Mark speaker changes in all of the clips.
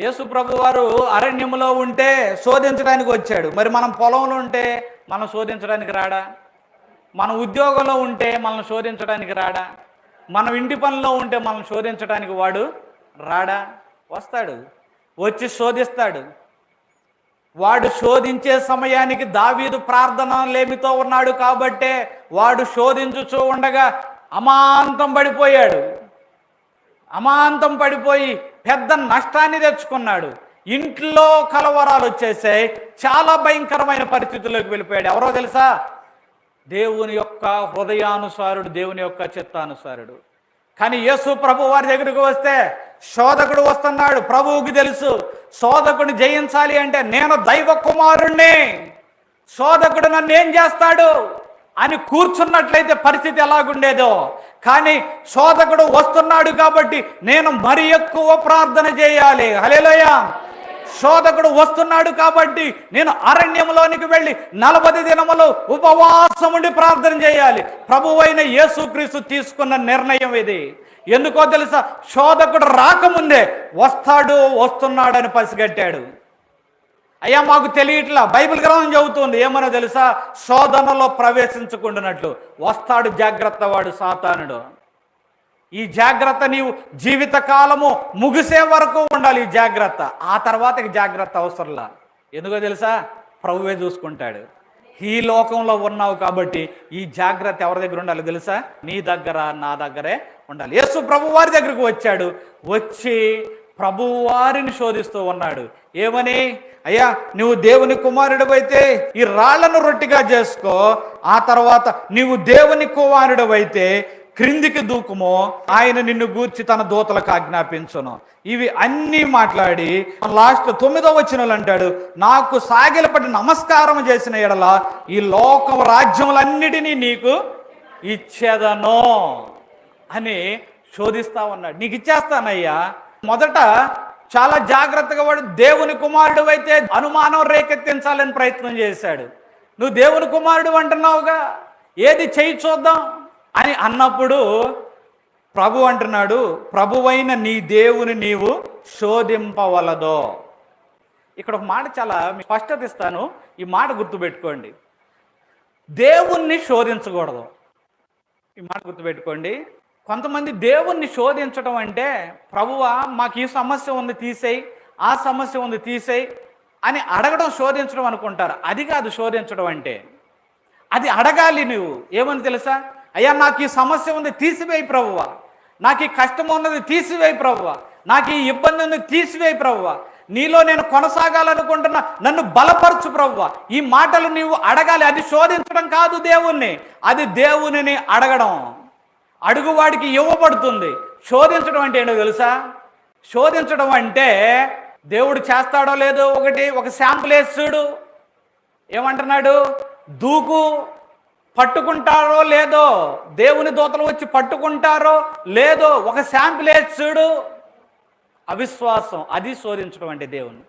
Speaker 1: యేసు ప్రభు వారు అరణ్యంలో ఉంటే శోధించడానికి వచ్చాడు. మరి మనం పొలంలో ఉంటే మనం శోధించడానికి రాడా? మన ఉద్యోగంలో ఉంటే మనల్ని శోధించడానికి రాడా? మనం ఇంటి పనిలో ఉంటే మనం శోధించడానికి వాడు రాడా? వస్తాడు. వచ్చి శోధిస్తాడు. వాడు శోధించే సమయానికి దావీదు ప్రార్థన లేమితో ఉన్నాడు కాబట్టే వాడు శోధించుచూ ఉండగా అమాంతం పడిపోయాడు. అమాంతం పడిపోయి పెద్ద నష్టాన్ని తెచ్చుకున్నాడు. ఇంట్లో కలవరాలు వచ్చేసాయి చాలా భయంకరమైన పరిస్థితుల్లోకి వెళ్ళిపోయాడు. ఎవరో తెలుసా? దేవుని యొక్క హృదయానుసారుడు దేవుని యొక్క చిత్తానుసారుడు. కానీ యేసు ప్రభు వారి దగ్గరికి వస్తే శోధకుడు వస్తున్నాడు. ప్రభువుకి తెలుసు శోధకుడిని జయించాలి అంటే నేను దైవ కుమారుణ్ణి. శోధకుడు నన్ను ఏం చేస్తాడు? అని కూర్చున్నట్లయితే పరిస్థితి ఎలాగుండేదో. కానీ శోధకుడు వస్తున్నాడు కాబట్టి నేను మరి ఎక్కువ ప్రార్థన చేయాలి. హలేలోయ శోధకుడు వస్తున్నాడు కాబట్టి నేను అరణ్యంలోనికి వెళ్ళి నలభై దినములు ఉపవాసం ఉండి ప్రార్థన చేయాలి. ప్రభువైన యేసుక్రీస్తు తీసుకున్న నిర్ణయం ఇది. ఎందుకో తెలుసా? శోధకుడు రాకముందే వస్తాడు వస్తున్నాడని పసిగట్టాడు. అయ్యా మాకు తెలియట్లా. బైబిల్ గ్రంథం చెబుతుంది. ఏమనో తెలుసా? శోధనలో ప్రవేశించకుండానట్లు వస్తాడు జాగ్రత్త వాడు సాతానుడు. ఈ జాగ్రత్త నీవు జీవిత కాలము ముగిసే వరకు ఉండాలి ఈ జాగ్రత్త. ఆ తర్వాత జాగ్రత్త అవసరంలా. ఎందుకో తెలుసా? ప్రభువే చూసుకుంటాడు. ఈ లోకంలో ఉన్నావు కాబట్టి ఈ జాగ్రత్త ఎవరి దగ్గర ఉండాలి తెలుసా? నీ దగ్గర నా దగ్గరే ఉండాలి. యేసు ప్రభు వారి దగ్గరకు వచ్చాడు. వచ్చి ప్రభువారిని శోధిస్తూ ఉన్నాడు. ఏమని? అయ్యా నువ్వు దేవుని కుమారుడు అయితే ఈ రాళ్ళను రొట్టిగా చేసుకో ఆ తర్వాత నీవు దేవుని కుమారుడు అయితే క్రిందికి దూకుమో ఆయన నిన్ను గూర్చి తన దూతలకు ఆజ్ఞాపించును. ఇవి అన్నీ మాట్లాడి లాస్ట్ తొమ్మిదో వచ్చిన అంటాడు నాకు సాగిలపడి నమస్కారం చేసిన ఎడల ఈ లోకం రాజ్యములన్నిటినీ నీకు ఇచ్చేదనో అని శోధిస్తా ఉన్నాడు. నీకు ఇచ్చేస్తానయ్యా మొదట చాలా జాగ్రత్తగా వాడు దేవుని కుమారుడు అయితే అనుమానం రేకెత్తించాలని ప్రయత్నం చేశాడు. నువ్వు దేవుని కుమారుడు అంటున్నావుగా? ఏది చేయి చూద్దాం అని అన్నప్పుడు ప్రభు అంటున్నాడు ప్రభువైన నీ దేవుని నీవు శోధింపవలదో. ఇక్కడ ఒక మాట చాలా స్పష్టత ఇస్తాను. ఈ మాట గుర్తుపెట్టుకోండి. దేవుణ్ణి శోధించకూడదు. ఈ మాట గుర్తుపెట్టుకోండి. కొంతమంది దేవుణ్ణి శోధించడం అంటే ప్రభువా మాకు ఈ సమస్య ఉంది తీసేయి ఆ సమస్య ఉంది తీసేయి అని అడగడం శోధించడం అనుకుంటారు. అది కాదు శోధించడం అంటే. అది అడగాలి నువ్వు. ఏమని తెలుసా? అయ్యా నాకు ఈ సమస్య ఉంది తీసివేయి ప్రభువా. నాకు ఈ కష్టం ఉన్నది తీసివేయి ప్రభువా. నాకు ఈ ఇబ్బంది ఉంది తీసివేయి ప్రభువా. నీలో నేను కొనసాగాలనుకుంటున్నా నన్ను బలపరచు ప్రభువ. ఈ మాటలు నీవు అడగాలి. అది శోధించడం కాదు దేవుణ్ణి. అది దేవునిని అడగడం. అడుగువాడికి ఇవ్వబడుతుంది. శోధించడం అంటే ఏంటో తెలుసా? శోధించడం అంటే దేవుడు చేస్తాడో లేదో ఒకటి ఒక శాంపుల్ వేసి చూడు. ఏమంటున్నాడు? దూకు పట్టుకుంటారో లేదో దేవుని దూతలు వచ్చి పట్టుకుంటారో లేదో ఒక శాంపుల్ వేసి చూడు. అవిశ్వాసం అది శోధించడం అంటే దేవుని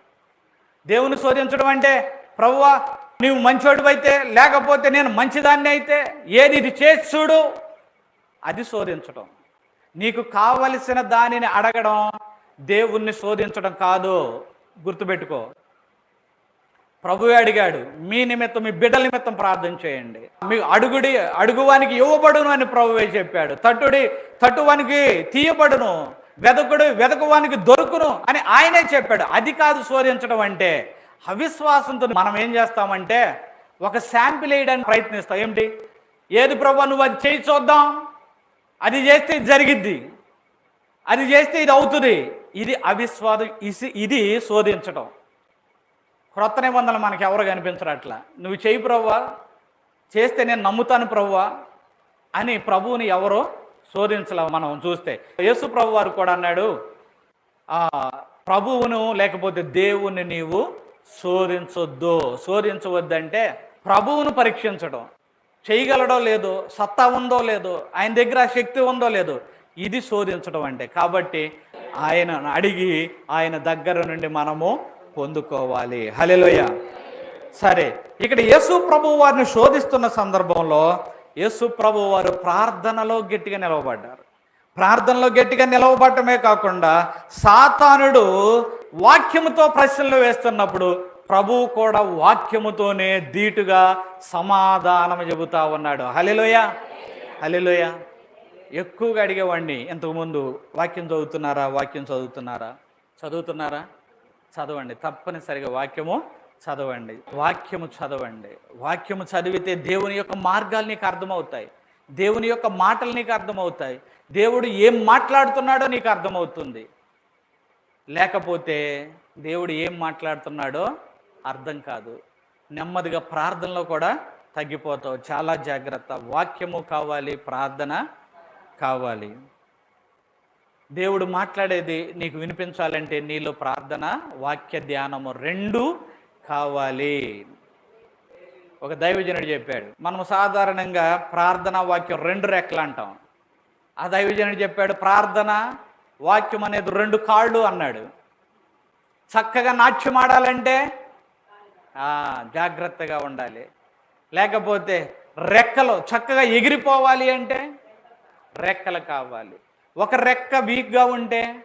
Speaker 1: దేవుని శోధించడం అంటే ప్రభువా నీవు మంచోడు అయితే లేకపోతే నేను మంచిదాన్ని అయితే ఏది ఇది చేసి చూడు. అది శోధించడం నీకు కావలసిన దానిని అడగడం దేవుణ్ణి శోధించడం కాదు. గుర్తుపెట్టుకో. ప్రభువే అడిగాడు మీ నిమిత్తం మీ బిడ్డల నిమిత్తం ప్రార్థన చేయండి. మీ అడుగుడి అడుగువానికి ఇవ్వబడును అని ప్రభువే చెప్పాడు. తట్టుడి తట్టువానికి తీయబడును. వెదకుడు వెదకువానికి దొరుకును అని ఆయనే చెప్పాడు. అది కాదు శోధించడం అంటే అవిశ్వాసంతో మనం ఏం చేస్తామంటే ఒక శాంపిల్ వేయడానికి ప్రయత్నిస్తాం. ఏమిటి? ఏది ప్రభు నువ్వు అది చేయి చూద్దాం. అది చేస్తే ఇది జరిగిద్ది. అది చేస్తే ఇది అవుతుంది. ఇది అవిశ్వాసం ఇసి ఇది శోధించడం క్రొత్త నిబంధనలు మనకి ఎవరు కనిపించరు అట్లా నువ్వు చేయి ప్రవ్వా చేస్తే నేను నమ్ముతాను ప్రవ్వా అని ప్రభువుని ఎవరో శోధించలేము మనం చూస్తే. యేసు ప్రభు వారు కూడా అన్నాడు ప్రభువును లేకపోతే దేవుణ్ణి నీవు శోధించొద్దు. శోధించవద్దంటే ప్రభువును పరీక్షించడం చేయగలడో లేదో సత్తా ఉందో లేదో ఆయన దగ్గర ఆ శక్తి ఉందో లేదో ఇది శోధించడం అంటే. కాబట్టి ఆయన అడిగి ఆయన దగ్గర నుండి మనము పొందుకోవాలి. హలెలోయ సరే ఇక్కడ యేసు ప్రభు వారిని శోధిస్తున్న సందర్భంలో యేసు ప్రభు వారు ప్రార్థనలో గట్టిగా నిలవబడ్డారు. ప్రార్థనలో గట్టిగా నిలవబడటమే కాకుండా సాతానుడు వాక్యముతో ప్రశ్నలు వేస్తున్నప్పుడు ప్రభువు కూడా వాక్యముతోనే ధీటుగా సమాధానం చెబుతా ఉన్నాడు. హలిలోయ హలిలోయ ఎక్కువగా అడిగేవాడిని ఇంతకుముందు వాక్యం చదువుతున్నారా వాక్యం చదువుతున్నారా? చదువుతున్నారా? చదవండి. తప్పనిసరిగా వాక్యము చదవండి. వాక్యము చదవండి. వాక్యము చదివితే దేవుని యొక్క మార్గాలు నీకు అర్థమవుతాయి. దేవుని యొక్క మాటలు నీకు అర్థమవుతాయి. దేవుడు ఏం మాట్లాడుతున్నాడో నీకు అర్థమవుతుంది. లేకపోతే దేవుడు ఏం మాట్లాడుతున్నాడో అర్థం కాదు. నెమ్మదిగా ప్రార్థనలో కూడా తగ్గిపోతావు. చాలా జాగ్రత్త. వాక్యము కావాలి ప్రార్థన కావాలి. దేవుడు మాట్లాడేది నీకు వినిపించాలంటే నీలో ప్రార్థన వాక్య ధ్యానము రెండు కావాలి. ఒక దైవజనుడు చెప్పాడు మనం సాధారణంగా ప్రార్థన వాక్యం రెండు రెక్కలు అంటాం. ఆ దైవజనుడు చెప్పాడు ప్రార్థన వాక్యం అనేది రెండు కాళ్ళు అన్నాడు. చక్కగా నాట్యం ఆడాలంటే జాగ్రత్తగా ఉండాలి. లేకపోతే రెక్కలు చక్కగా ఎగిరిపోవాలి అంటే రెక్కలు కావాలి. ఒక రెక్క వీక్గా ఉంటే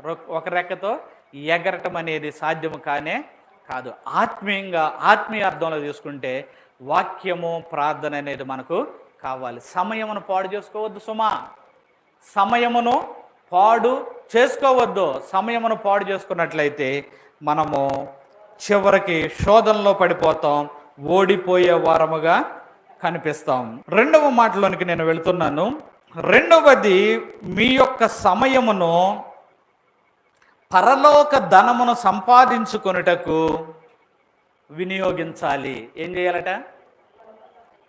Speaker 1: రొ- ఒక రెక్కతో ఎగరటం అనేది సాధ్యము కానే కాదు. ఆత్మీయంగా ఆత్మీయ అర్థంలో తీసుకుంటే వాక్యము ప్రార్థన అనేది మనకు కావాలి. సమయమును పాడు చేసుకోవద్దు సుమా. సమయమును పాడు చేసుకోవద్దు. సమయమును పాడు చేసుకున్నట్లయితే మనము చివరికి శోధనలో పడిపోతాం ఓడిపోయే వారముగా కనిపిస్తాం. రెండవ మాటలోనికి నేను వెళ్తున్నాను. రెండవది మీ యొక్క సమయమును పరలోక ధనమును సంపాదించుకొనుటకు వినియోగించాలి. ఏం చేయాలట?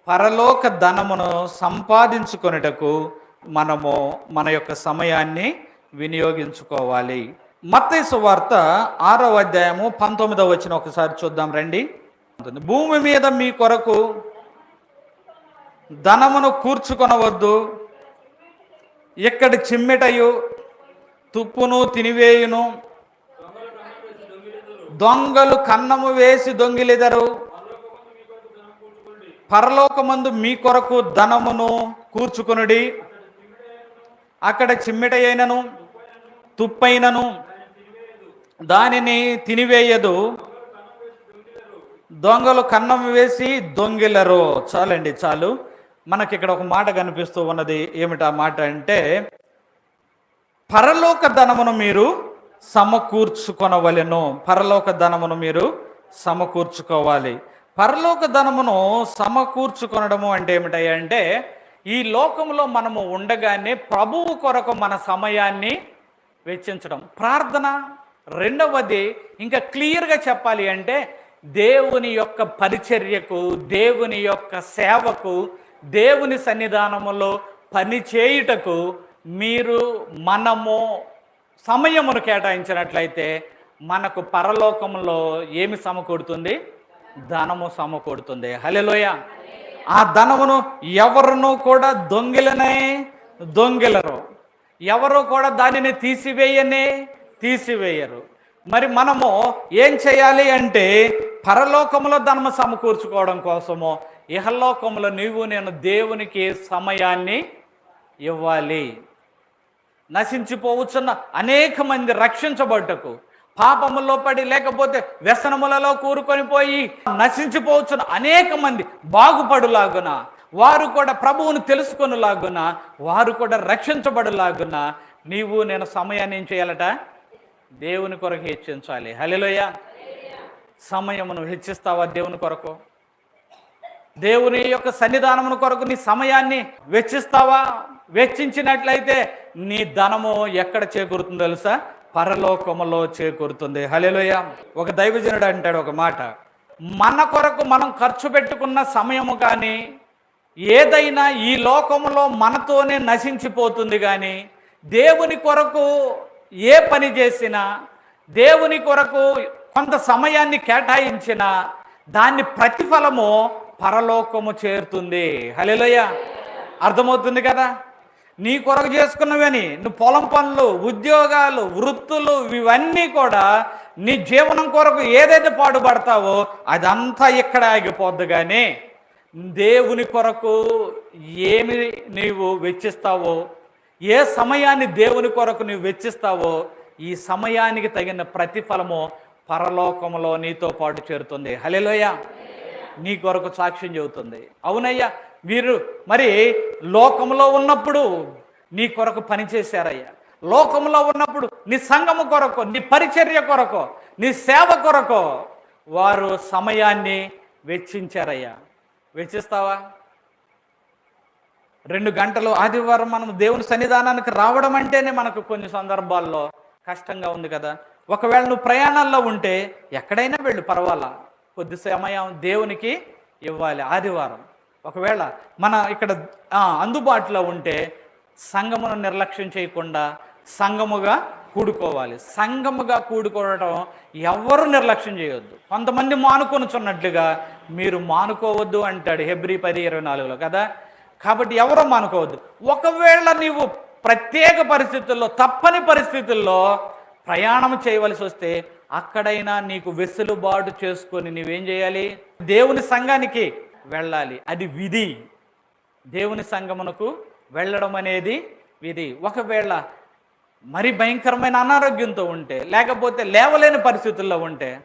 Speaker 1: పరలోక ధనమును సంపాదించుకొనుటకు మనము మన యొక్క సమయాన్ని వినియోగించుకోవాలి. మత్తయి వార్త ఆరవ అధ్యాయము పంతొమ్మిదవ వచ్చిన ఒకసారి చూద్దాం రండి. భూమి మీద మీ కొరకు ధనమును కూర్చుకొనవద్దు. ఇక్కడి చిమ్మెటయు తుప్పును తినివేయును. దొంగలు కన్నము వేసి దొంగిలిదరు. పరలోకమందు మీ కొరకు ధనమును కూర్చుకొనుడి. అక్కడ చిమ్మిట అయినను తుప్పైనను దానిని తినివేయదు. దొంగలు కన్నం వేసి దొంగిలరు. చాలండి చాలు. మనకి ఇక్కడ ఒక మాట కనిపిస్తూ ఉన్నది. ఏమిటా మాట అంటే పరలోక ధనమును మీరు సమకూర్చుకొనవలెను. పరలోక ధనమును మీరు సమకూర్చుకోవాలి. పరలోక ధనమును సమకూర్చుకొనడము అంటే ఏమిటయ్యా అంటే ఈ లోకంలో మనము ఉండగానే ప్రభువు కొరకు మన సమయాన్ని వెచ్చించడం. ప్రార్థన రెండవది ఇంకా క్లియర్గా చెప్పాలి అంటే దేవుని యొక్క పరిచర్యకు దేవుని యొక్క సేవకు దేవుని సన్నిధానములో పని చేయుటకు మీరు మనము సమయమును కేటాయించినట్లయితే మనకు పరలోకంలో ఏమి సమకూడుతుంది ధనము సమకూడుతుంది హలెలోయ ఆ ధనమును ఎవరునూ కూడా దొంగిలనే దొంగిలరు. ఎవరు కూడా దానిని తీసివేయనే తీసివేయరు. మరి మనము ఏం చేయాలి అంటే పరలోకములో ధనము సమకూర్చుకోవడం కోసము ఇహలోకములో నీవు నేను దేవునికి సమయాన్ని ఇవ్వాలి. నశించిపోవచ్చున్న అనేక మంది రక్షించబడ్డకు పాపములో పడి లేకపోతే వ్యసనములలో కూరుకొని పోయి నశించిపోవచ్చున్న అనేక మంది బాగుపడులాగున వారు కూడా ప్రభువును తెలుసుకునిలాగున వారు కూడా రక్షించబడులాగున నీవు నేను సమయాన్ని ఏం చేయాలట? దేవుని కొరకు హెచ్చించాలి హలిలోయ సమయమును హెచ్చిస్తావా దేవుని కొరకు? దేవుని యొక్క సన్నిధానమును కొరకు నీ సమయాన్ని వెచ్చిస్తావా? వెచ్చించినట్లయితే నీ ధనము ఎక్కడ చేకూరుతుందో తెలుసా? పరలోకములో చేకూరుతుంది. హలేలోయ ఒక దైవజనుడు అంటాడు ఒక మాట. మన కొరకు మనం ఖర్చు పెట్టుకున్న సమయము కానీ ఏదైనా ఈ లోకములో మనతోనే నశించిపోతుంది కానీ దేవుని కొరకు ఏ పని చేసినా దేవుని కొరకు కొంత సమయాన్ని కేటాయించినా దాన్ని ప్రతిఫలము పరలోకము చేరుతుంది. హలేలోయ అర్థమవుతుంది కదా? నీ కొరకు చేసుకున్నవని నువ్వు పొలం పనులు ఉద్యోగాలు వృత్తులు ఇవన్నీ కూడా నీ జీవనం కొరకు ఏదైతే పాడుపడతావో అదంతా ఇక్కడ ఆగిపోద్దు కానీ దేవుని కొరకు ఏమి నీవు వెచ్చిస్తావో ఏ సమయాన్ని దేవుని కొరకు నువ్వు వెచ్చిస్తావో ఈ సమయానికి తగిన ప్రతిఫలము పరలోకములో నీతో పాటు చేరుతుంది. హలేలోయ నీ కొరకు సాక్ష్యం చెబుతుంది. అవునయ్యా వీరు మరి లోకంలో ఉన్నప్పుడు నీ కొరకు పనిచేశారయ్యా. లోకంలో ఉన్నప్పుడు నీ సంఘము కొరకు నీ పరిచర్య కొరకు నీ సేవ కొరకు వారు సమయాన్ని వెచ్చించారయ్యా. వెచ్చిస్తావా? రెండు గంటలు ఆదివారం మనం దేవుని సన్నిధానానికి రావడం అంటేనే మనకు కొన్ని సందర్భాల్లో కష్టంగా ఉంది కదా. ఒకవేళ నువ్వు ప్రయాణాల్లో ఉంటే ఎక్కడైనా వెళ్ళు పర్వాలా? కొద్ది సమయం దేవునికి ఇవ్వాలి ఆదివారం. ఒకవేళ మన ఇక్కడ అందుబాటులో ఉంటే సంగమును నిర్లక్ష్యం చేయకుండా సంగముగా కూడుకోవాలి. సంగముగా కూడుకోవడం ఎవరు నిర్లక్ష్యం చేయొద్దు. కొంతమంది మానుకొనుచున్నట్లుగా మీరు మానుకోవద్దు అంటాడు హెబ్రి పది ఇరవై నాలుగులో కదా. కాబట్టి ఎవరో మానుకోవద్దు. ఒకవేళ నీవు ప్రత్యేక పరిస్థితుల్లో తప్పని పరిస్థితుల్లో ప్రయాణం చేయవలసి వస్తే అక్కడైనా నీకు వెసులుబాటు చేసుకొని నీవేం చేయాలి? దేవుని సంఘానికి వెళ్ళాలి. అది విధి. దేవుని సంఘమునకు వెళ్ళడం అనేది విధి. ఒకవేళ మరి భయంకరమైన అనారోగ్యంతో ఉంటే లేకపోతే లేవలేని పరిస్థితుల్లో ఉంటే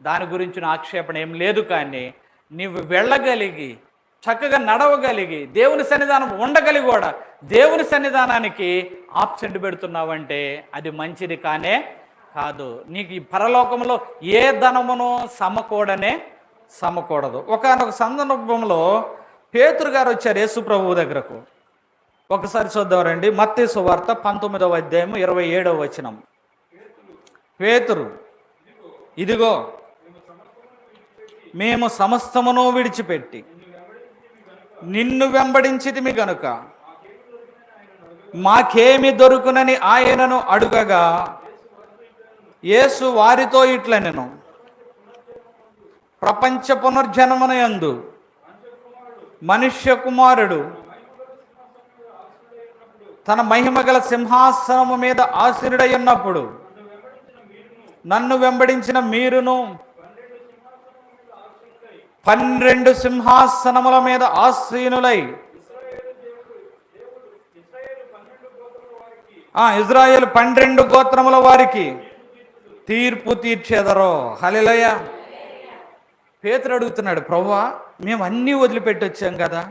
Speaker 1: దాని గురించిన ఆక్షేపణ ఏం లేదు కానీ నీవు వెళ్ళగలిగి చక్కగా నడవగలిగి దేవుని సన్నిధానం ఉండగలిగి కూడా దేవుని సన్నిధానానికి ఆప్సెంట్ పెడుతున్నావంటే అది మంచిది కానే కాదు. నీకు ఈ పరలోకంలో ఏ ధనమును సమకూడనే సమకూడదు. ఒకనొక సందర్భంలో పేతురు గారు వచ్చారు యేసు ప్రభువు దగ్గరకు. ఒకసారి చూద్దాం రండి. మత్తయి సువార్త పంతొమ్మిదవ అధ్యాయం ఇరవై ఏడవ వచనం. పేతురు ఇదిగో మేము సమస్తమును విడిచిపెట్టి నిన్ను వెంబడించితిమి గనుక. మాకేమి దొరుకునని ఆయనను అడుగగా యేసు వారితో ఇట్లనెను ప్రపంచ పునర్జన్మనయందు మనుష్య కుమారుడు తన మహిమగల సింహాసనము మీద ఆశీనుడై ఉన్నప్పుడు నన్ను వెంబడించిన మీరును పన్నెండు సింహాసనముల మీద ఆసీనులై. ఇజ్రాయేల్ పన్నెండు గోత్రముల వారికి తీర్పు తీర్చేదరో. హలిలయ పేతురు అడుగుతున్నాడు ప్రవ్వా మేము అన్నీ వదిలిపెట్టి వచ్చాం కదా.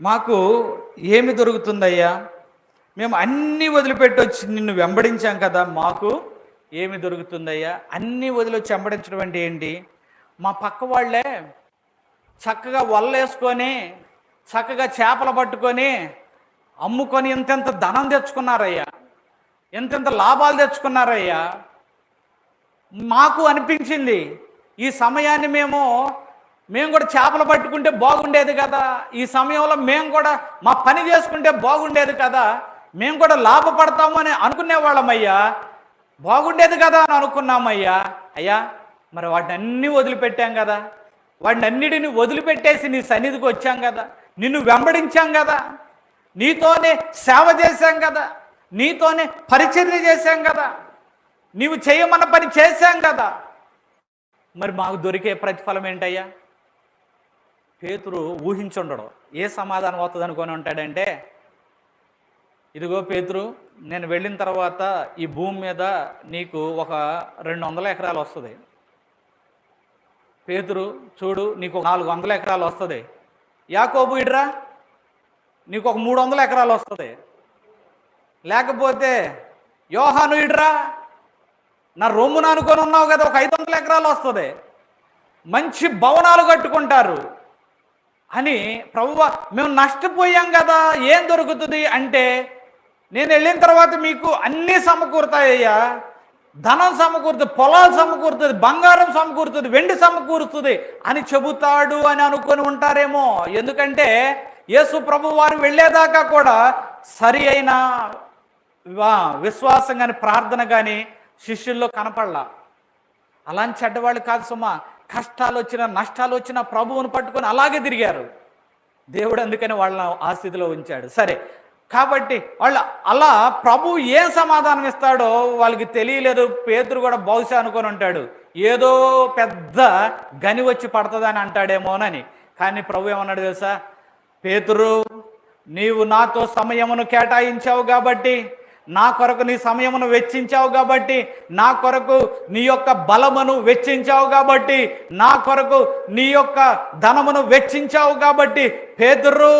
Speaker 1: మాకు ఏమి దొరుకుతుందయ్యా? మేము అన్నీ వదిలిపెట్టి వచ్చి నిన్ను వెంబడించాం కదా మాకు ఏమి దొరుకుతుందయ్యా? అన్నీ వదిలివచ్చి వెంబడించడం అంటే ఏంటి? మా పక్క వాళ్ళే చక్కగా వల్లేసుకొని చక్కగా చేపలు పట్టుకొని అమ్ముకొని ఇంతెంత ధనం తెచ్చుకున్నారయ్యా. ఇంతెంత లాభాలు తెచ్చుకున్నారయ్యా. మాకు అనిపించింది ఈ సమయాన్ని మేము మేము కూడా చేపలు పట్టుకుంటే బాగుండేది కదా. ఈ సమయంలో మేము కూడా మా పని చేసుకుంటే బాగుండేది కదా. మేము కూడా లాభపడతాము అని అనుకునేవాళ్ళమయ్యా. బాగుండేది కదా అని అనుకున్నామయ్యా. అయ్యా మరి వాటిని అన్నీ వదిలిపెట్టాం కదా. వాటిని అన్నిటిని వదిలిపెట్టేసి నీ సన్నిధికి వచ్చాం కదా. నిన్ను వెంబడించాం కదా. నీతోనే సేవ చేశాం కదా. నీతోనే పరిచర్య చేశాం కదా. నీవు చేయమన్న పని చేశాం కదా. మరి మాకు దొరికే ప్రతిఫలం ఏంటయ్యా? పేతురు ఊహించుండడు. ఏ సమాధానం అవుతుంది అనుకొని ఉంటాడంటే ఇదిగో పేతురు నేను వెళ్ళిన తర్వాత ఈ భూమి మీద నీకు ఒక రెండు వందల ఎకరాలు వస్తుంది. పేతురు చూడు నీకు ఒక నాలుగు వందల ఎకరాలు వస్తుంది. యాకోబు ఇడ్రా నీకు ఒక మూడు వందల ఎకరాలు వస్తుంది. లేకపోతే యోహాను ఇడ్రా నా రొమ్మును అనుకొని ఉన్నావు కదా ఒక ఐదు వందల ఎకరాలు వస్తుంది. మంచి భవనాలు కట్టుకుంటారు. అని ప్రభువ మేము నష్టపోయాం కదా ఏం దొరుకుతుంది అంటే నేను వెళ్ళిన తర్వాత మీకు అన్నీ సమకూరుతాయ్యా. ధనం సమకూరుతుంది పొలాలు సమకూరుతుంది బంగారం సమకూరుతుంది వెండి సమకూరుతుంది అని చెబుతాడు అని అనుకొని ఉంటారేమో. ఎందుకంటే యేసు ప్రభు వారు వెళ్ళేదాకా కూడా సరి అయిన వా- విశ్వాసం కానీ ప్రార్థన కానీ శిష్యుల్లో కనపడలా. అలాంటి చెడ్డవాళ్ళు కాదు సుమా. కష్టాలు వచ్చినా నష్టాలు వచ్చినా ప్రభువును పట్టుకొని అలాగే తిరిగారు. దేవుడు అందుకని వాళ్ళని ఆ స్థితిలో ఉంచాడు. సరే కాబట్టి వాళ్ళు అలా ప్రభు ఏం సమాధానం ఇస్తాడో వాళ్ళకి తెలియలేదు. పేతురు కూడా బహుశా అనుకొని ఉంటాడు. ఏదో పెద్ద గని వచ్చి పడుతుందని అంటాడేమోనని. కానీ ప్రభు ఏమన్నాడు తెలుసా? పేతురు నీవు నాతో సమయమును కేటాయించావు కాబట్టి నా కొరకు నీ సమయమును వెచ్చించావు కాబట్టి నా కొరకు నీ యొక్క బలమును వెచ్చించావు కాబట్టి నా కొరకు నీ యొక్క ధనమును వెచ్చించావు కాబట్టి పేదరు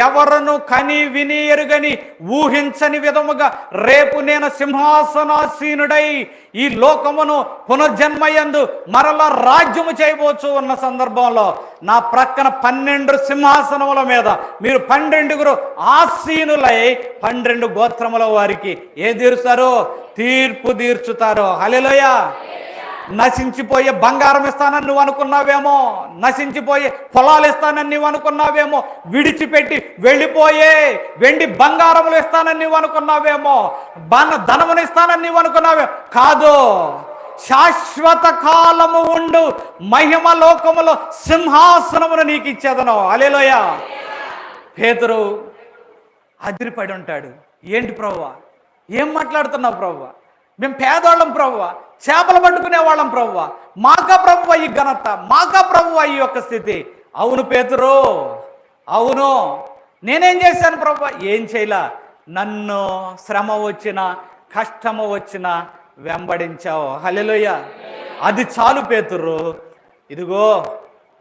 Speaker 1: ఎవరును కని విని ఎరుగని ఊహించని విధముగా రేపు నేను సింహాసనాసీనుడై ఈ లోకమును పునర్జన్మయందు మరల రాజ్యము చేయబోచు ఉన్న సందర్భంలో నా ప్రక్కన పన్నెండు సింహాసనముల మీద మీరు పన్నెండుగురు ఆసీనులై పన్నెండు గోత్రముల వారికి ఏ తీరుస్తారో? తీర్పు తీర్చుతారో. హలెలోయ నశించిపోయే బంగారం ఇస్తానని నువ్వు అనుకున్నావేమో? నశించిపోయే పొలాలు ఇస్తానని నువ్వు అనుకున్నావేమో? విడిచిపెట్టి వెళ్ళిపోయే వెండి బంగారములు ఇస్తానని నువ్వు అనుకున్నావేమో? బన ధనమును ఇస్తానని నువ్వు అనుకున్నావే? కాదు. శాశ్వత కాలము ఉండు. మహిమ లోకములో సింహాసనమును నీకు ఇచ్చేదను. అలేలోయ పేతురు అదిరిపడి ఉంటాడు. ఏంటి ప్రభా ఏం మాట్లాడుతున్నావు ప్రభువ మేము పేదవాళ్ళం ప్రభువ చేపలు పట్టుకునే వాళ్ళం ప్రభువ మాకా ప్రభువ ఈ ఘనత? మాకా ప్రభువ ఈ యొక్క స్థితి? అవును పేతురు అవును. నేనేం చేశాను ప్రభు ఏం చేయలా? నన్ను శ్రమ వచ్చిన కష్టము వచ్చిన వెంబడించావు. హలెలోయ అది చాలు పేతురు. ఇదిగో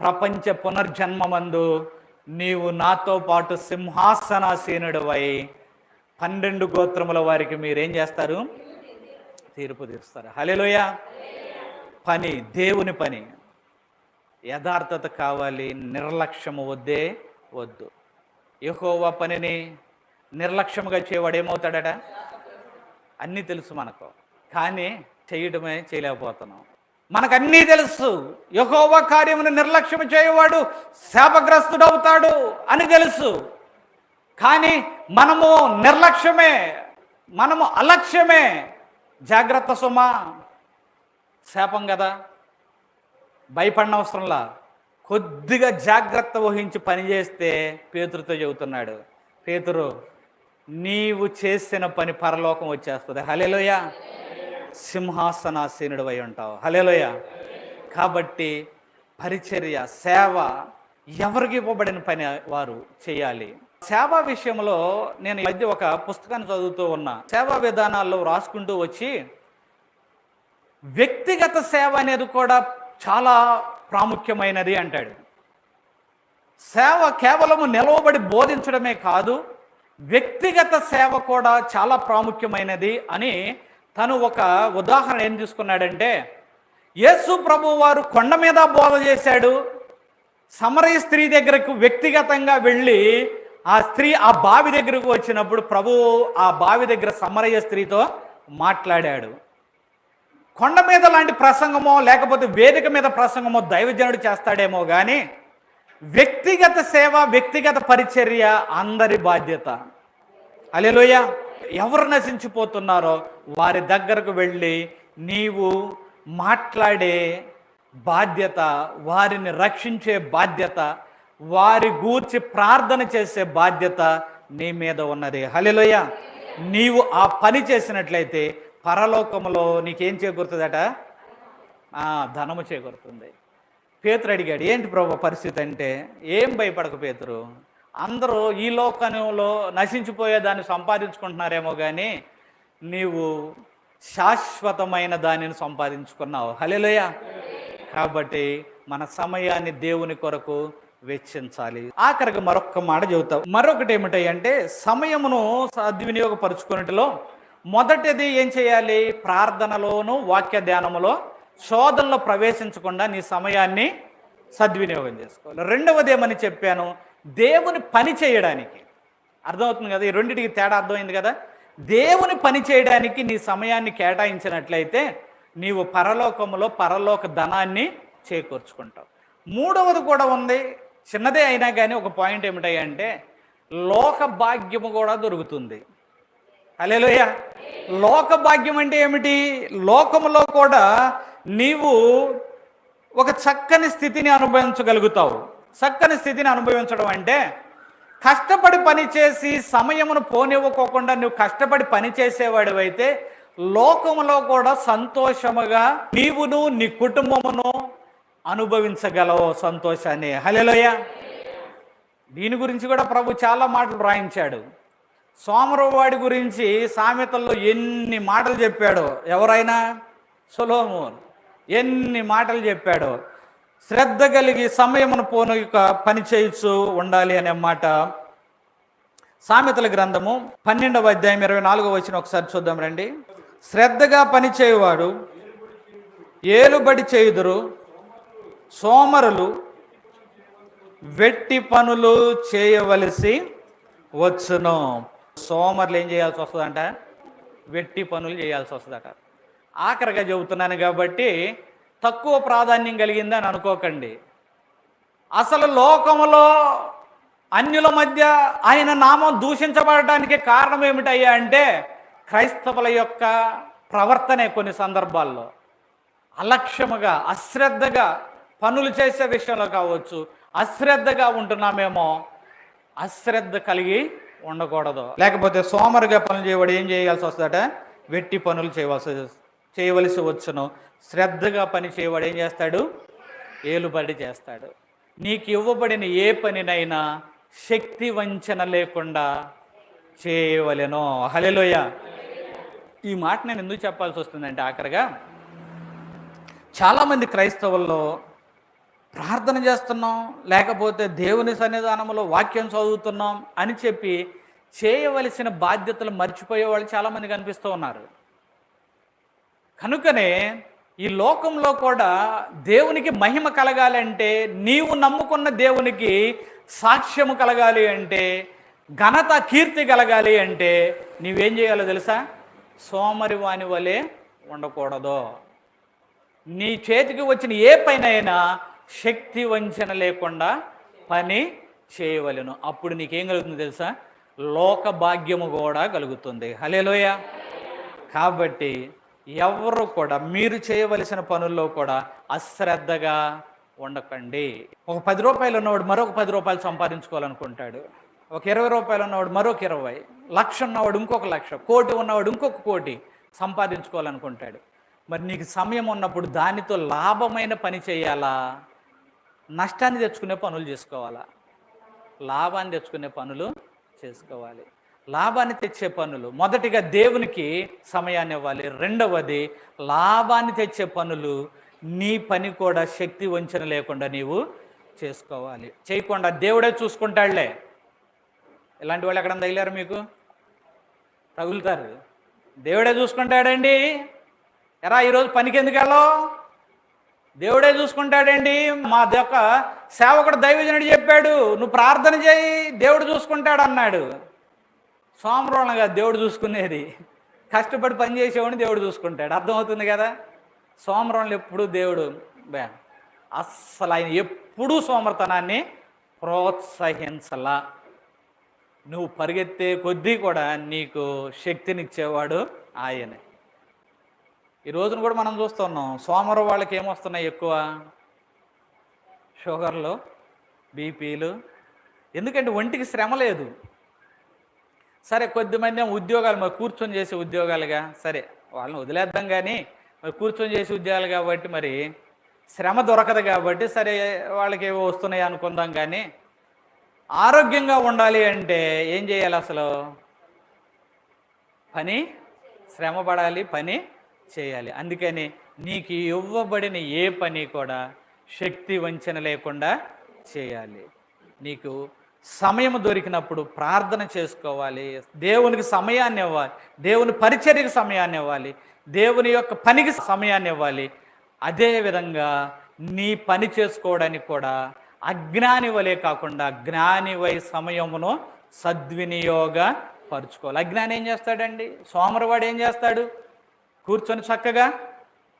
Speaker 1: ప్రపంచ పునర్జన్మమందు నీవు నాతో పాటు సింహాసనాసీనుడివై పన్నెండు గోత్రముల వారికి మీరేం చేస్తారు? తీర్పు తీరుస్తారు. హలెలుయ పని దేవుని పని. యథార్థత కావాలి నిర్లక్ష్యము వద్దే వద్దు. యెహోవా పనిని నిర్లక్ష్యముగా చేయవాడు ఏమవుతాడట? అన్నీ తెలుసు మనకు. కానీ చేయడమే చేయలేకపోతున్నాం. మనకు అన్నీ తెలుసు. యహోవా కార్యమును నిర్లక్ష్యం చేయవాడు శాపగ్రస్తుడవుతాడు అని తెలుసు. కానీ మనము నిర్లక్ష్యమే మనము అలక్ష్యమే. జాగ్రత్త సుమ శాపం కదా. భయపడిన అవసరంలా కొద్దిగా జాగ్రత్త వహించి పనిచేస్తే పేతురుతో చెబుతున్నాడు. పేతురు నీవు చేసిన పని పరలోకం వచ్చేస్తుంది. హలేలోయ సింహాసనాసీనుడు అయి ఉంటావు. హలేలోయ కాబట్టి పరిచర్య సేవ ఎవరికి ఇవ్వబడిన పని వారు చేయాలి? సేవా విషయంలో నేను ఈ మధ్య ఒక పుస్తకాన్ని చదువుతూ ఉన్నా. సేవా విధానాల్లో రాసుకుంటూ వచ్చి వ్యక్తిగత సేవ అనేది కూడా చాలా ప్రాముఖ్యమైనది అంటాడు. సేవ కేవలము నిలవబడి బోధించడమే కాదు వ్యక్తిగత సేవ కూడా చాలా ప్రాముఖ్యమైనది అని తను ఒక ఉదాహరణ ఏం తీసుకున్నాడంటే యేసు ప్రభు వారు కొండ మీద బోధ చేశాడు. సమరయ స్త్రీ దగ్గరకు వ్యక్తిగతంగా వెళ్ళి ఆ స్త్రీ ఆ బావి దగ్గరకు వచ్చినప్పుడు ప్రభువు ఆ బావి దగ్గర సమరయ్య స్త్రీతో మాట్లాడాడు. కొండ మీద లాంటి ప్రసంగమో లేకపోతే వేదిక మీద ప్రసంగమో దైవజనుడు చేస్తాడేమో కానీ వ్యక్తిగత సేవ వ్యక్తిగత పరిచర్య అందరి బాధ్యత. అలెలోయ ఎవరు నశించిపోతున్నారో వారి దగ్గరకు వెళ్ళి నీవు మాట్లాడే బాధ్యత వారిని రక్షించే బాధ్యత వారి గూర్చి ప్రార్థన చేసే బాధ్యత నీ మీద ఉన్నది. హలిలోయ నీవు ఆ పని చేసినట్లయితే పరలోకములో నీకేం చేకూరుతుందట? ధనము చేకూరుతుంది. పేతురు అడిగాడు ఏంటి ప్రభు పరిస్థితి అంటే? ఏం భయపడక పేతురు? అందరూ ఈ లోకంలో నశించిపోయే దాన్ని సంపాదించుకుంటున్నారేమో కానీ నీవు శాశ్వతమైన దానిని సంపాదించుకున్నావు. హలేలోయ కాబట్టి మన సమయాన్ని దేవుని కొరకు వెచ్చించాలి. ఆఖరికి మరొక మాట చెబుతావు మరొకటి ఏమిటంటే సమయమును సద్వినియోగపరుచుకున్నట్లో మొదటిది ఏం చేయాలి? ప్రార్థనలోను వాక్య ధ్యానములో శోధనలో ప్రవేశించకుండా నీ సమయాన్ని సద్వినియోగం చేసుకోవాలి. రెండవది ఏమని చెప్పాను? దేవుని పని చేయడానికి. అర్థమవుతుంది కదా? ఈ రెండింటికి తేడా అర్థమైంది కదా? దేవుని పని చేయడానికి నీ సమయాన్ని కేటాయించినట్లయితే నీవు పరలోకములో పరలోక ధనాన్ని చేకూర్చుకుంటావు. మూడవది కూడా ఉంది. చిన్నదే అయినా కానీ ఒక పాయింట్ ఏమిటంటే లోక భాగ్యము కూడా దొరుకుతుంది. అలేలోయ లోక భాగ్యం అంటే ఏమిటి? లోకములో కూడా నీవు ఒక చక్కని స్థితిని అనుభవించగలుగుతావు. చక్కని స్థితిని అనుభవించడం అంటే కష్టపడి పనిచేసి సమయమును పోనివ్వకోకుండా నువ్వు కష్టపడి పని చేసేవాడు అయితే లోకములో కూడా సంతోషముగా నీవును నీ కుటుంబమును అనుభవించగలవు సంతోషాన్ని. హలెలోయ దీని గురించి కూడా ప్రభు చాలా మాటలు రాయించాడు. సోమరవాడి గురించి సామెతల్లో ఎన్ని మాటలు చెప్పాడో ఎవరైనా? సులోమోన్. ఎన్ని మాటలు చెప్పాడో. శ్రద్ధ కలిగి సమయమును పోనక పని చేయొచ్చు ఉండాలి అనే మాట. సామెతల గ్రంథము పన్నెండవ అధ్యాయం ఇరవై నాలుగో వచ్చిన ఒకసారి చూద్దాం రండి. శ్రద్ధగా పనిచేయవాడు ఏలుబడి చేయుదురు సోమరులు వెట్టి పనులు చేయవలసి వచ్చును. సోమరులు ఏం చేయాల్సి వస్తుందంట? వెట్టి పనులు చేయాల్సి వస్తుందట. ఆఖరిగా చెబుతున్నాను కాబట్టి తక్కువ ప్రాధాన్యం కలిగిందని అనుకోకండి. అసలు లోకములో అన్యుల మధ్య ఆయన నామం దూషించబడటానికి కారణం ఏమిటయ్యా అంటే క్రైస్తవుల యొక్క ప్రవర్తనే కొన్ని సందర్భాల్లో. అలక్ష్యముగా అశ్రద్ధగా పనులు చేసే విషయంలో కావచ్చు అశ్రద్ధగా ఉంటున్నామేమో అశ్రద్ధ కలిగి ఉండకూడదు. లేకపోతే సోమరుగా పనులు చేయబడి ఏం చేయాల్సి వస్తుందట? వెట్టి పనులు చేయవలసి చేయవలసి వచ్చును. శ్రద్ధగా పని చేయవాడు ఏం చేస్తాడు? ఏలుబడి చేస్తాడు. నీకు ఇవ్వబడిన ఏ పనినైనా శక్తి వంచన లేకుండా చేయవలెను. హలెలోయ ఈ మాట నేను ఎందుకు చెప్పాల్సి వస్తుందంటే ఆఖరిగా చాలామంది క్రైస్తవుల్లో ప్రార్థన చేస్తున్నాం లేకపోతే దేవుని సన్నిధానంలో వాక్యం చదువుతున్నాం అని చెప్పి చేయవలసిన బాధ్యతలు మర్చిపోయే వాళ్ళు చాలామంది కనిపిస్తూ ఉన్నారు. కనుకనే ఈ లోకంలో కూడా దేవునికి మహిమ కలగాలి అంటే నీవు నమ్ముకున్న దేవునికి సాక్ష్యము కలగాలి అంటే ఘనత కీర్తి కలగాలి అంటే నీవేం చేయాలో తెలుసా? సోమరి వాని వలె ఉండకూడదు. నీ చేతికి వచ్చిన ఏ పైనైనా శక్తి వంచన లేకుండా పని చేయవలెను. అప్పుడు నీకేం కలుగుతుంది తెలుసా? లోక భాగ్యము కూడా కలుగుతుంది. హలేలోయ కాబట్టి ఎవరు కూడా మీరు చేయవలసిన పనుల్లో కూడా అశ్రద్ధగా ఉండకండి. ఒక పది రూపాయలు ఉన్నవాడు మరొక పది రూపాయలు సంపాదించుకోవాలనుకుంటాడు. ఒక ఇరవై రూపాయలు ఉన్నవాడు మరొక ఇరవై. లక్ష ఉన్నవాడు ఇంకొక లక్ష. కోటి ఉన్నవాడు ఇంకొక కోటి సంపాదించుకోవాలనుకుంటాడు. మరి నీకు సమయం ఉన్నప్పుడు దానితో లాభమైన పని చేయాలా? నష్టాన్ని తెచ్చుకునే పనులు చేసుకోవాలా? లాభాన్ని తెచ్చుకునే పనులు చేసుకోవాలి. లాభాన్ని తెచ్చే పనులు మొదటిగా దేవునికి సమయాన్ని ఇవ్వాలి. రెండవది లాభాన్ని తెచ్చే పనులు నీ పని కూడా శక్తి వంచన లేకుండా నీవు చేసుకోవాలి. చేయకుండా దేవుడే చూసుకుంటాడులే. ఇలాంటి వాళ్ళు ఎక్కడ తగిలారు మీకు? తగులుతారు. దేవుడే చూసుకుంటాడండి. ఎరా ఈరోజు పనికి ఎందుకు వెళ్ళావు? దేవుడే చూసుకుంటాడండి మా యొక్క సేవకుడు దైవజనుడు చెప్పాడు నువ్వు ప్రార్థన చేయి దేవుడు చూసుకుంటాడు అన్నాడు సోమరోళంగా దేవుడు చూసుకునేది. కష్టపడి పని చేసేవాడిని దేవుడు చూసుకుంటాడు. అర్థమవుతుంది కదా? సోమరంలో ఎప్పుడు దేవుడు బే అస్సలు ఆయన ఎప్పుడూ సోమరతనాన్ని ప్రోత్సహించలా. నువ్వు పరిగెత్తే కొద్దీ కూడా నీకు శక్తినిచ్చేవాడు ఆయనే. ఈ రోజున కూడా మనం చూస్తున్నాం సోమవారం వాళ్ళకి ఏమొస్తున్నాయి ఎక్కువ? షుగర్లు బీపీలు. ఎందుకంటే ఒంటికి శ్రమ లేదు. సరే కొద్దిమంది ఏమో ఉద్యోగాలు మరి కూర్చొని చేసే ఉద్యోగాలుగా. సరే వాళ్ళని వదిలేద్దాం కానీ మరి కూర్చొని చేసే ఉద్యోగాలు కాబట్టి మరి శ్రమ దొరకదు కాబట్టి సరే వాళ్ళకి ఏవో వస్తున్నాయి అనుకుందాం కానీ ఆరోగ్యంగా ఉండాలి అంటే ఏం చేయాలి అసలు? పని శ్రమ పడాలి పని చేయాలి. అందుకని నీకు ఇవ్వబడిన ఏ పని కూడా శక్తి వంచన లేకుండా చేయాలి. నీకు సమయం దొరికినప్పుడు ప్రార్థన చేసుకోవాలి. దేవునికి సమయాన్ని ఇవ్వాలి. దేవుని పరిచర్యకు సమయాన్ని ఇవ్వాలి. దేవుని యొక్క పనికి సమయాన్ని ఇవ్వాలి. అదేవిధంగా నీ పని చేసుకోవడానికి కూడా అజ్ఞాని వలె కాకుండా జ్ఞానివై సమయమును సద్వినియోగ పరుచుకోవాలి అజ్ఞానం ఏం చేస్తాడండి? సోమరవాడు ఏం చేస్తాడు? కూర్చొని చక్కగా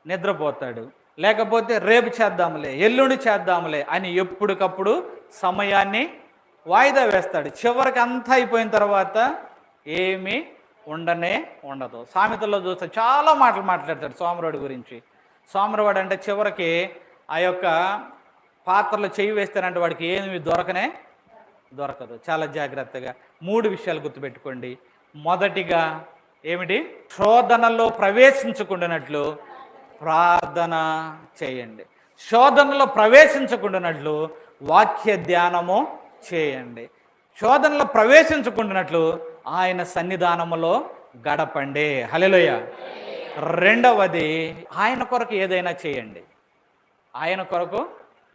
Speaker 1: నిద్రపోతాడు. లేకపోతే రేపు చేద్దాంలే ఎల్లుండి చేద్దాంలే అని ఎప్పటికప్పుడు సమయాన్ని వాయిదా వేస్తాడు. చివరికి అంతా అయిపోయిన తర్వాత ఏమీ ఉండనే ఉండదు. సామెతల్లో చూస్తే చాలా మాటలు మాట్లాడతాడు సోమరవాడి గురించి. సోమరవాడు అంటే చివరికి ఆ యొక్క పాత్రలో చేయి వేస్తారంటే వాడికి ఏమి దొరకనే దొరకదు. చాలా జాగ్రత్తగా మూడు విషయాలు గుర్తుపెట్టుకోండి. మొదటిగా ఏమిటి? శోధనలో ప్రవేశించకుండానట్లు ప్రార్థన చేయండి. శోధనలో ప్రవేశించకుండానట్లు వాక్య ధ్యానము చేయండి. శోధనలో ప్రవేశించకుండానట్లు ఆయన సన్నిధానములో గడపండి. హలెలోయ రెండవది ఆయన కొరకు ఏదైనా చేయండి. ఆయన కొరకు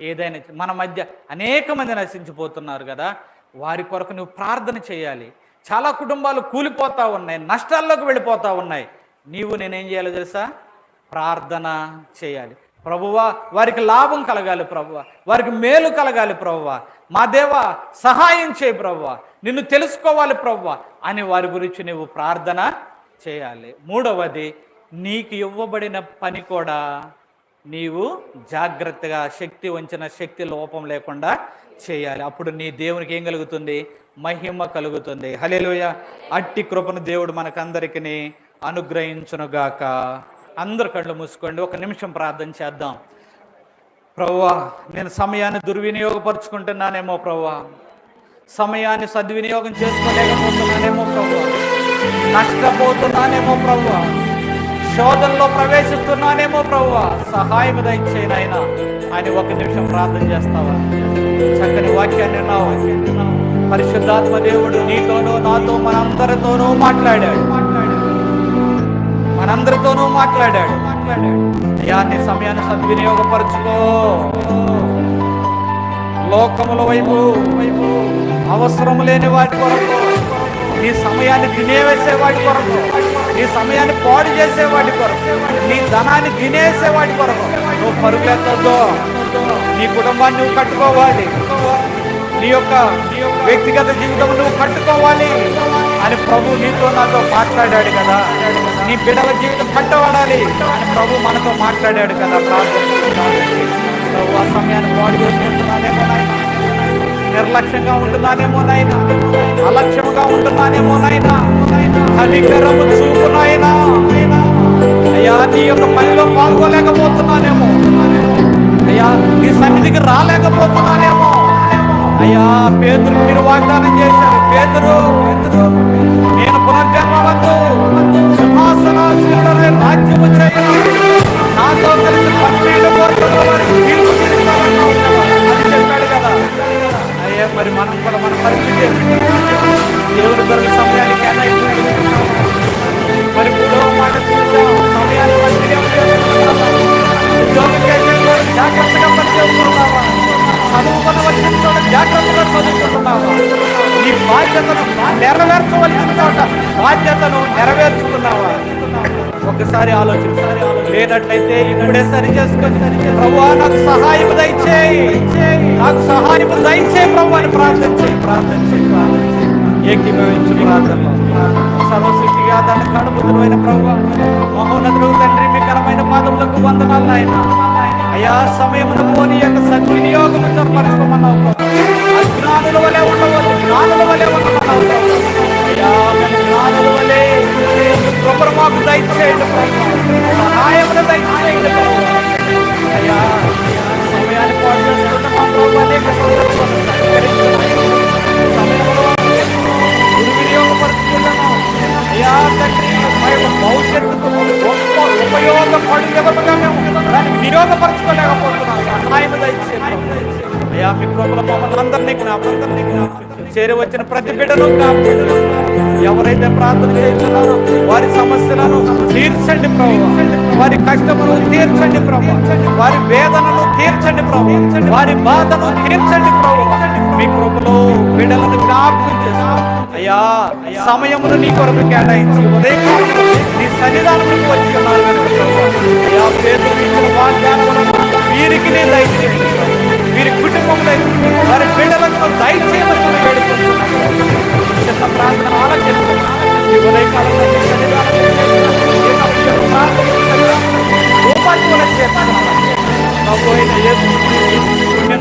Speaker 1: ఏదైనా మన మధ్య అనేక మంది నశించిపోతున్నారు కదా వారి కొరకు నువ్వు ప్రార్థన చేయాలి. చాలా కుటుంబాలు కూలిపోతూ ఉన్నాయి నష్టాల్లోకి వెళ్ళిపోతూ ఉన్నాయి. నీవు నేనేం చేయాలో తెలుసా? ప్రార్థన చేయాలి. ప్రభువా వారికి లాభం కలగాలి ప్రభువా. వారికి మేలు కలగాలి ప్రభువ. మా దేవ సహాయం చేయి ప్రభువ. నిన్ను తెలుసుకోవాలి ప్రభువ అని వారి గురించి నువ్వు ప్రార్థన చేయాలి. మూడవది నీకు ఇవ్వబడిన పని కూడా నీవు జాగ్రత్తగా శక్తి వంచిన శక్తి లోపం లేకుండా చేయాలి. అప్పుడు నీ దేవునికి ఏం కలుగుతుంది? మహిమ కలుగుతుంది. హలేలోయ అట్టి కృపను దేవుడు మనకందరికీ అనుగ్రహించునుగాక. అందరు కళ్ళు మూసుకోండి. ఒక నిమిషం ప్రార్థన చేద్దాం. ప్రవ్వా నేను సమయాన్ని దుర్వినియోగపరుచుకుంటున్నానేమో ప్రవ్వా. సమయాన్ని సద్వినియోగం చేసుకోలేకపోతున్నానేమో ప్రవ్వా. నష్టపోతున్నానేమో ప్రవ్వా. శోధనలో ప్రవేశిస్తున్నానేమో ప్రవ్వా. సహాయం దయచేయనైనా అని ఒక నిమిషం ప్రార్థన చేస్తావా? చక్కని వాక్యాన్ని విన్నావు? పరిశుద్ధాత్మ దేవుడు నీతోనూ నాతో మనందరితోనూ మాట్లాడాడు. మాట్లాడాడు మనందరితోనూ మాట్లాడాడు. మాట్లాడాడు అయ్యా నీ సమయాన్ని సద్వినియోగపరచుకో. లోకముల వైపు వైపు అవసరం లేని వాటి కొరకు నీ సమయాన్ని తినేవేసే వాటి కొరకు నీ సమయాన్ని పాడు చేసే వాటి కొరకు నీ ధనాన్ని తినేసే వాటి కొరకు నువ్వు పరుగెత్తద్దు. నీ కుటుంబాన్ని నువ్వు కట్టుకోవాలి. నీ యొక్క వ్యక్తిగత జీవితం నువ్వు కట్టుకోవాలి అని ప్రభు నీతో నాతో మాట్లాడాడు కదా. నీ బిడ్డల జీవితం కట్టబడాలి అని ప్రభు మనతో మాట్లాడాడు కదా. ప్రభు ఆ సమయాన్ని పాడు చేసుకుంటున్నానేమో నిర్లక్ష్యంగా ఉంటున్నానేమో నాయన. అలక్ష్యంగా ఉంటున్నానేమో నాయన. కనికరము చూపు నాయనా. అయ్యా నీ యొక్క పనిలో పాల్గొలేకపోతున్నానేమో అయ్యా నీ సన్నిధికి రాలేకపోతున్నానేమో అయ్యా పేదరు మీరు వాగ్దానం చేశారు. పేదరు పేదరు నేను పునర్జన్మవద్దు సింహాసనాసీనుడనే రాజ్యము చేయను. నాతో కలిసి పన్నెండు కోట్ల వారికి చెప్పాడు కదా. అయ్యా మరి మనం కూడా మన పరిస్థితి ఏంటి? దేవుని సమయానికి మరి మూడవ మాట చూసాం సమయాన్ని జాగ్రత్తగా పనిచేస్తున్నావా? చదువుకున్న చోట జాగ్రత్తగా చదువుకుంటున్నావా. నీ బాధ్యతను నెరవేర్చవలసిన చోట బాధ్యతను నెరవేర్చుకున్నావా? ఒకసారి ఆలోచించాలి లేనట్లయితే ఇప్పుడే సరి చేసుకొని సరి ప్రభు నాకు సహాయం దయచేయి. నాకు సహాయం దయచేయి ప్రభు అని ప్రార్థన చేయి ప్రార్థన చేయి ప్రార్థన సర్వశక్తిగా దాని కడుపుతున్న ప్రభు మహోన్నతుడు తండ్రి మీ ఘనమైన పాదములకు వందనాలు ఆయన అయా సమయమును పోని యొక్క సద్వినియోగం పరచుకోమన్నావు అజ్ఞానుల వలె ఉండవద్దు జ్ఞానుల వలె ఉండమన్నావు అయ్యా జ్ఞానుల వలె కృపను మాకు దయచేయండి సహాయమును దయచేయండి అయ్యా సమయాన్ని పాటు చేసుకుంటే మా ప్రభు అనేక సందర్భాలు దుర్వినియోగపరుచుకున్నాము అయ్యా తండ్రి యొక్క భవిష్యత్తుకు గొప్ప ఉపయోగపడి విధముగా మేము దాన్ని వినియోగపరచుకోలేకపోతున్నాం సహాయం దయచేయండి. అయ్యా మీ ప్రభుల మమ్మల్ని అందరినీ జ్ఞాపకం చేరి వచ్చిన ప్రతి బిడ్డను జ్ఞాపకం ఎవరైతే ప్రార్థన చేస్తున్నారో వారి సమస్యలను తీర్చండి ప్రభు. వారి కష్టమును తీర్చండి ప్రభు. వారి వేదనను తీర్చండి ప్రభు. వారి బాధను తీర్చండి ప్రభు. మీ కృపలో బిడ్డలను జ్ఞాపకం చేస్తాం. అయ్యా సమయమును నీ కొరకు కేటాయించి ఉదయకాలంలో నీ సన్నిధానంలోకి వచ్చి ఉన్నారు అయ్యా పేరు ఇచ్చిన వాగ్దానములను వీరికి నేను దయచేసి వీరి కుటుంబంలో వారి బిడ్డలకు దయచేయమని వేడుకుంటున్నాను చిన్న ప్రార్థన ఆలోచిస్తున్నాను ఈ ఉదయకాలంలో నీ సన్నిధానంలో చేస్తున్నాను యేసు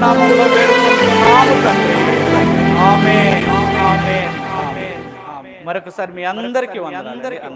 Speaker 1: నామంలో వేడుకుంటున్నాము తండ్రి ఆమె ఆమె మరొకసారి మీ అందరికీ అందరికీ అందరికీ